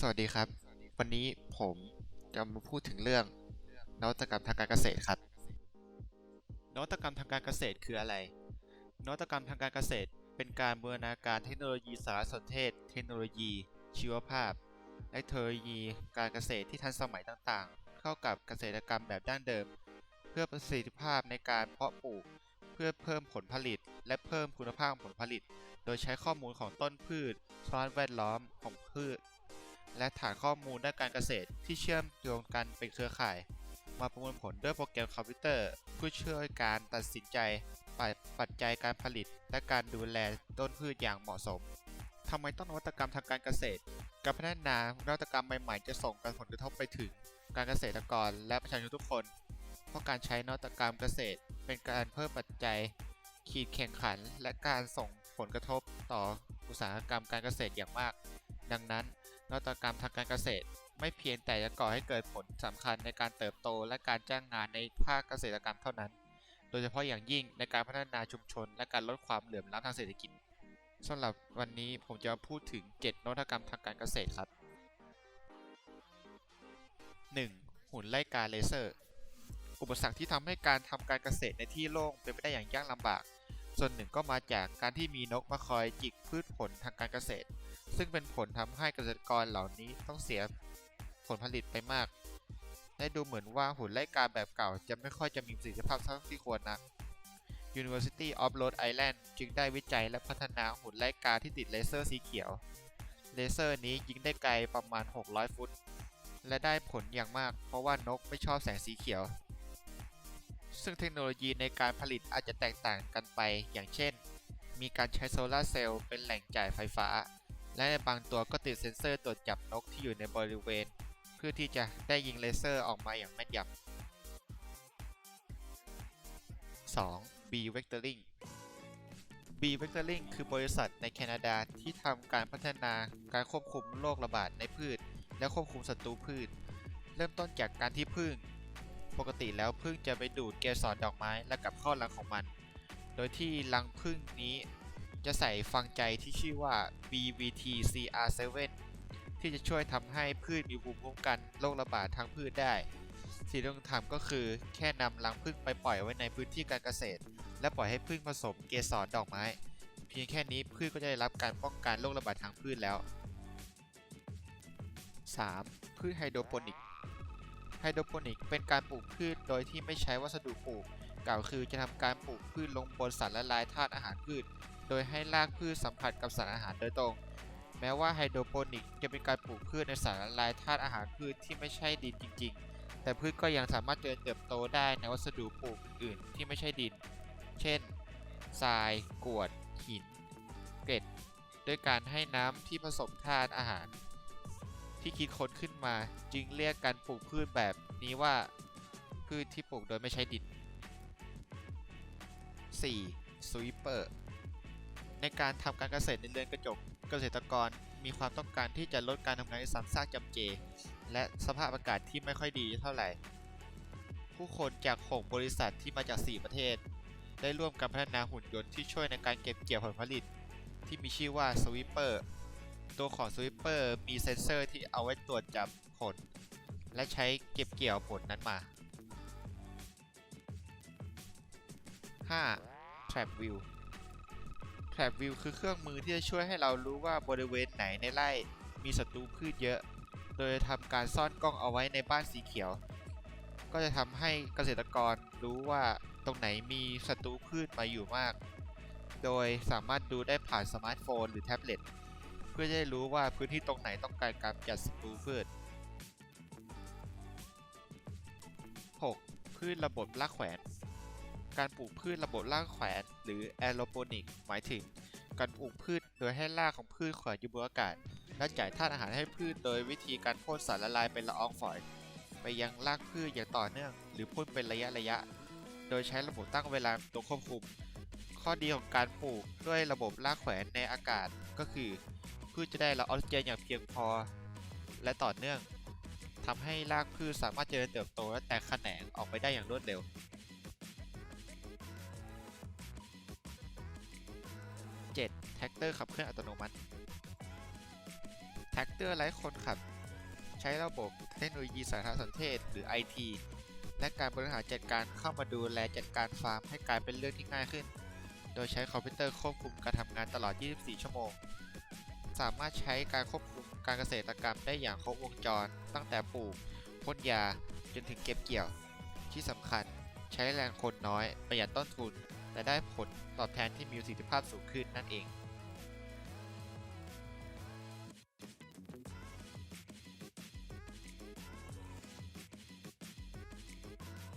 สวัสดีครับ วันนี้ผมจะมาพูดถึงเรื่องนวัตกรรมทางการเกษตรครับ นวัตกรรมทางการเกษตรคืออะไร นวัตกรรมทางการเกษตร เป็นการบูรณาการเทคโนโลยีสารสนเทศ เทคโนโลยี ชีวภาพ และเทคโนโลยีการเกษตรที่ทันสมัยต่างๆ เข้ากับเกษตรกรรมแบบดั้งเดิม เพื่อประสิทธิภาพในการเพาะปลูก เพื่อเพิ่มผลผลิต และเพิ่มคุณภาพของผลผลิต โดยใช้ข้อมูลของต้นพืชสภาพแวดล้อมของพืช และฐานข้อมูลด้านการเกษตรที่เชื่อมโยงกันเป็นเครือข่าย มาประมวลผลด้วยโปรแกรมคอมพิวเตอร์ เพื่อช่วยการตัดสินใจปัจปัจจัยการผลิต และการดูแลต้นพืชอย่างเหมาะสมทำไมต้องนวัตกรรมทางการเกษตร การพัฒนานวัตกรรมใหม่ๆ จะส่งผลกระทบไปถึงการเกษตรกรและประชาชนทุกคน เพราะการใช้นวัตกรรมเกษตร เป็นการเพิ่มปัจจัย ขีดแข่งขัน และการส่งผลกระทบต่ออุตสาหกรรมการเกษตรอย่างมาก ดังนั้น นวัตกรรมทางการเกษตร ไม่เพียงแต่จะก่อให้เกิดผลสำคัญในการเติบโตและการจ้างงานในภาคเกษตรกรรมเท่านั้น โดยเฉพาะอย่างยิ่งในการพัฒนาชุมชน และการลดความเหลื่อมล้ำทางเศรษฐกิจสำหรับวันนี้ผมจะพูดถึง 7นวัตกรรมทางการเกษตรครับ 1. หุ่นไล่กาเลเซอร์ อุปสรรคที่ทำให้การทำการเกษตรในที่โล่งเป็นไปได้อย่างยากลำบาก ส่วนหนึ่งก็มาจากการที่มีนกมาคอยจิกพืชผลทางการเกษตร ซึ่งเป็นผลทำให้เกษตรกรเหล่านี้ต้องเสียผลผลิตไปมาก และดูเหมือนว่าหุ่นไล่กาแบบเก่าจะไม่ค่อยจะมีประสิทธิภาพเท่าที่ควรนัก University of Rhode Island จึงได้วิจัยและพัฒนาหุ่นไล่กาที่ติดเลเซอร์สีเขียว เลเซอร์นี้ยิงได้ไกลประมาณ 600 ฟุต และได้ผลอย่างมาก เพราะว่านกไม่ชอบแสงสีเขียว ซึ่งเทคโนโลยีในการผลิตอาจจะแตกต่างกันไป อย่างเช่น มีการใช้โซลาร์เซลล์เป็นแหล่งจ่ายไฟฟ้า และบางตัวก็ติดเซ็นเซอร์ตรวจจับนกที่อยู่ในบริเวณ เพื่อที่จะได้ยิงเลเซอร์ออกมาอย่างแม่นยำ 2. B Vectoring B Vectoring คือบริษัทในแคนาดาที่ทำการพัฒนาการควบคุมโรคระบาดในพืช และควบคุมศัตรูพืช เริ่มต้นจากการที่พึ่ง ปกติแล้วพึ่งจะไปดูดเกสรดอกไม้และกลับเข้ารังของมัน โดยที่รังพึ่งนี้ จะใส่ฟังใจที่ชื่อว่า BVT CR7 ที่จะช่วยทำให้พืชมีภูมิคุ้มกันโรคระบาดทางพืชได้สิ่งที่ต้องทำก็คือแค่นำรังผึ้งไปปล่อยไว้ในพื้นที่การเกษตร และปล่อยให้ผึ้งผสมเกสรดอกไม้ เพียงแค่นี้พืชก็จะได้รับการป้องกันโรคระบาดทางพืชแล้ว 3. พืชไฮโดรโปนิกไฮโดรโปนิกเป็นการปลูกพืชโดยที่ไม่ใช้วัสดุปลูก กล่าวคือจะทำการปลูกพืชลงบนสารละลายธาตุอาหารพืช โดยให้รากพืชสัมผัสกับสารอาหารโดยตรง แม้ว่าไฮโดรโปนิกจะเป็นการปลูกพืชในสารละลายธาตุอาหารพืชที่ไม่ใช่ดินจริง ๆ แต่พืชก็ยังสามารถเจริญเติบโตได้ในวัสดุปลูกอื่นที่ไม่ใช่ดิน เช่น ทรายกรวด หิน เกล็ด ด้วยการให้น้ำที่ผสมธาตุอาหาร ที่คิดค้นขึ้นมาจึงเรียกการปลูกพืชแบบนี้ว่าพืชที่ปลูกโดยไม่ใช้ดิน 4. สวีเปอร์ ในการทำการเกษตรในเรือนกระจก เกษตรกรมีความต้องการที่จะลดการทำงานซ้ำซากจำเจ และสภาพอากาศที่ไม่ค่อยดีเท่าไหร่ ผู้คนจาก 6 บริษัทที่มาจาก 4 ประเทศ ได้ร่วมกันพัฒนาหุ่นยนต์ที่ช่วยในการเก็บเกี่ยวผลผลิต ที่มีชื่อว่าสวีปเปอร์ตัวของสวิปเปอร์มีเซ็นเซอร์ที่เอาไว้ตรวจจับผล และใช้เก็บเกี่ยวผลนั้นมา 5. Trap View Trap View คือเครื่องมือที่จะช่วยให้เรารู้ว่าบริเวณไหนในไร่มีศัตรูพืชเยอะ โดยทำการซ่อนกล้องเอาไว้ในบ้านสีเขียว ก็จะทำให้เกษตรกรรู้ว่าตรงไหนมีศัตรูพืชมาอยู่มาก โดยสามารถดูได้ผ่านสมาร์ทโฟนหรือแท็บเล็ต เพื่อจะได้รู้ว่าพื้นที่ตรงไหนต้องการการจัดศัตรูพืช 6. พืชระบบรากแขวน การปลูกพืชระบบรากแขวนหรือแอโรโปนิกหมายถึง การปลูกพืชโดยให้รากของพืชแขวนอยู่บนอากาศ และจ่ายธาตุอาหารให้พืชโดยวิธีการพ่นสารละลายเป็นละอองฝอย ไปยังรากพืชอย่างต่อเนื่อง หรือพ่นเป็นระยะระยะ โดยใช้ระบบตั้งเวลาตัวควบคุม ข้อดีของการปลูกด้วยระบบรากแขวนในอากาศก็คือ พืชจะได้รับออกซิเจนอย่างเพียงพอ และต่อเนื่องทำให้รากพืชสามารถเจริญเติบโตและแตกแขนงออกไปได้อย่างรวดเร็ว 7. แท็กเตอร์ขับเคลื่อนอัตโนมัติแท็กเตอร์ไร้คนขับ ใช้ระบบเทคโนโลยีสารสนเทศหรือ IT และการบริหารจัดการเข้ามาดูแลจัดการฟาร์มให้กลายเป็นเรื่องที่ง่ายขึ้น โดยใช้คอมพิวเตอร์ควบคุมการทำงานตลอด 24 ชั่วโมง สามารถใช้การควบคุมการเกษตรกรรมได้อย่างครบวงจร ตั้งแต่ปลูกพ่นยาจนถึงเก็บเกี่ยว ที่สำคัญใช้แรงคนน้อยประหยัดต้นทุน และได้ผลตอบแทนที่มีประสิทธิภาพสูงขึ้นนั่นเอง